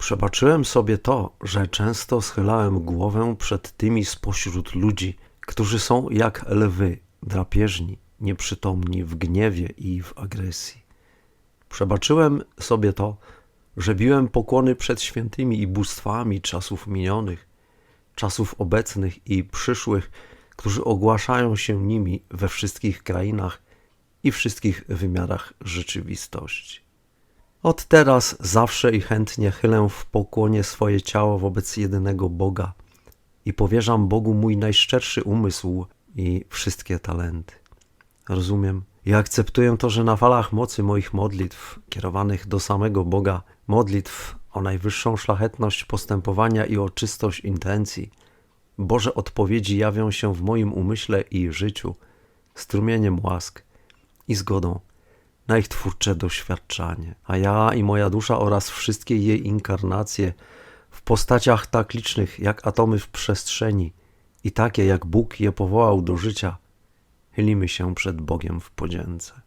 Przebaczyłem sobie to, że często schylałem głowę przed tymi spośród ludzi, którzy są jak lwy, drapieżni, nieprzytomni w gniewie i w agresji. Przebaczyłem sobie to, że biłem pokłony przed świętymi i bóstwami czasów minionych, czasów obecnych i przyszłych, którzy ogłaszają się nimi we wszystkich krainach i wszystkich wymiarach rzeczywistości. Od teraz zawsze i chętnie chylę w pokłonie swoje ciało wobec jedynego Boga i powierzam Bogu mój najszczerszy umysł i wszystkie talenty. Rozumiem i akceptuję to, że na falach mocy moich modlitw kierowanych do samego Boga, modlitw o najwyższą szlachetność postępowania i o czystość intencji, Boże odpowiedzi jawią się w moim umyśle i życiu strumieniem łask i zgodą na ich twórcze doświadczanie. A ja i moja dusza oraz wszystkie jej inkarnacje w postaciach tak licznych jak atomy w przestrzeni i takie jak Bóg je powołał do życia, chylimy się przed Bogiem w podzięce.